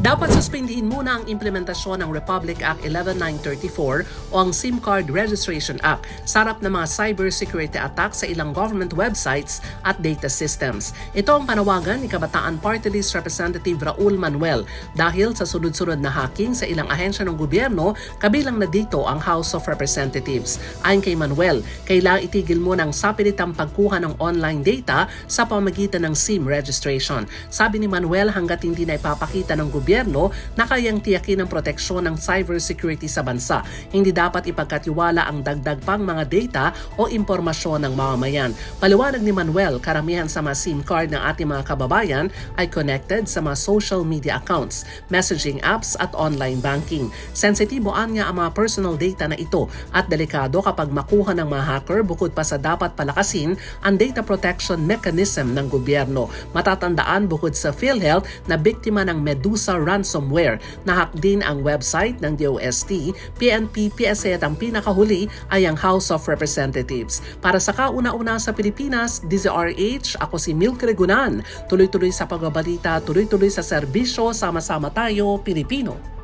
Dapat suspindihin muna ang implementasyon ng Republic Act 11934 o ang SIM Card Registration Act sarap ng mga cybersecurity attack sa ilang government websites at data systems. Ito ang panawagan ni Kabataan Party List Representative Raul Manuel dahil sa sunod-sunod na hacking sa ilang ahensya ng gobyerno kabilang na dito ang House of Representatives. Ayon kay Manuel, kailangang itigil mo ng sapilitang pagkuha ng online data sa pamagitan ng SIM registration. Sabi ni Manuel hanggat hindi na ipapakita ng gobyerno na kayang tiyakin ang proteksyon ng cybersecurity sa bansa, hindi dapat ipagkatiwala ang dagdag pang mga data o impormasyon ng mamamayan. Paliwanag ni Manuel, karamihan sa mga SIM card ng ating mga kababayan ay connected sa mga social media accounts, messaging apps at online banking. Sensitiboan niya ang mga personal data na ito at delikado kapag makuha ng mga hacker bukod pa sa dapat palakasin ang data protection mechanism ng gobyerno. Matatandaan bukod sa PhilHealth na biktima ng Medusa ransomware. Nahak din ang website ng DOST, PNP, PSA at ang pinakahuli ay ang House of Representatives. Para sa kauna-una sa Pilipinas, DZRH, ako si Milk Regunan. Tuloy-tuloy sa pagbabalita, tuloy-tuloy sa serbisyo, sama-sama tayo, Pilipino.